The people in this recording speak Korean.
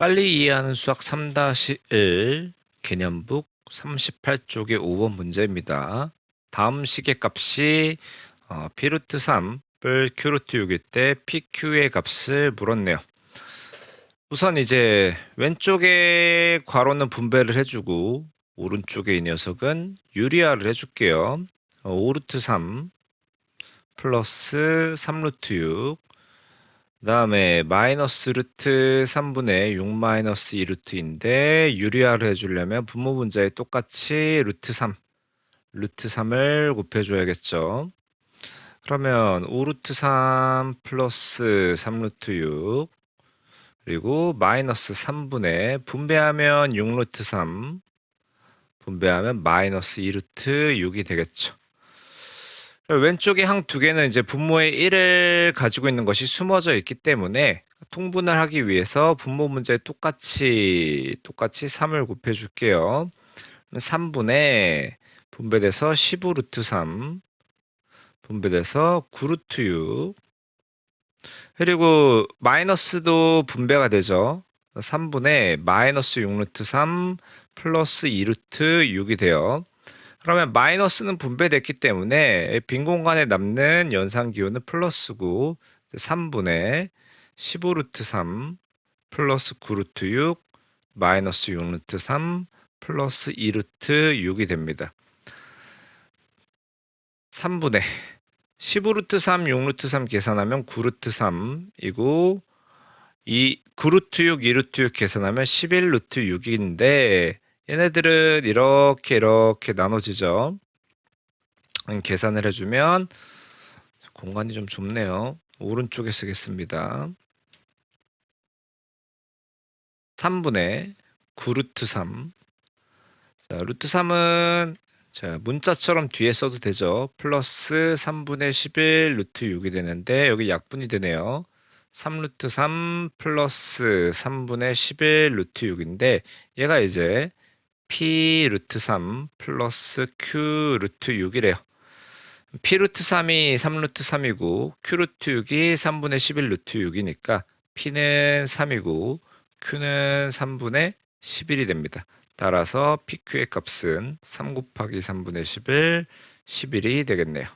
빨리 이해하는 수학 3-1 개념북 38쪽의 5번 문제입니다. 다음 시계값이 어, P루트 3을 Q루트 6일 때 PQ의 값을 물었네요. 우선 이제 왼쪽에 괄호는 분배를 해주고 오른쪽에 이 녀석은 유리화를 해줄게요. 어, 5루트 3 플러스 3루트 6 그 다음에 마이너스 루트 3분의 6 마이너스 2루트인데 유리화를 해주려면 분모 분자에 똑같이 루트 3 루트 3을 곱해줘야겠죠. 그러면 5루트 3 플러스 3루트 6 그리고 마이너스 3분의 분배하면 6루트 3 분배하면 마이너스 2루트 6이 되겠죠. 왼쪽에 항두 개는 이제 분모의 1을 가지고 있는 것이 숨어져 있기 때문에 통분을 하기 위해서 분모 문제에 똑같이 똑같이 3을 곱해 줄게요. 3분의 분배돼서 15 루트 3 분배돼서 9 루트 6 그리고 마이너스도 분배가 되죠. 3분의 마이너스 6 루트 3 플러스 2 루트 6이 돼요. 그러면 마이너스는 분배됐기 때문에 빈 공간에 남는 연산 기호는 플러스고 3분의 15루트 3 플러스 9루트 6 마이너스 6루트 3 플러스 2루트 6이 됩니다. 3분의 15루트 3, 6루트 3 계산하면 9루트 3이고 이 9루트 6, 2루트 6 계산하면 11루트 6인데 얘네들은 이렇게 이렇게 나눠지죠. 음, 계산을 해주면 공간이 좀 좁네요. 오른쪽에 쓰겠습니다. 3분의 9루트 3. 자, 루트 3은 자, 문자처럼 뒤에 써도 되죠. 플러스 3분의 11 루트 6이 되는데 여기 약분이 되네요. 3루트 3 플러스 3분의 11 루트 6인데 얘가 이제 P 루트 3 플러스 Q 루트 6이래요. P 루트 3이 3 루트 3이고 Q 루트 6이 3분의 11 루트 6이니까 P는 3이고 Q는 3분의 11이 됩니다. 따라서 PQ의 값은 3 곱하기 3분의 11, 11이 되겠네요.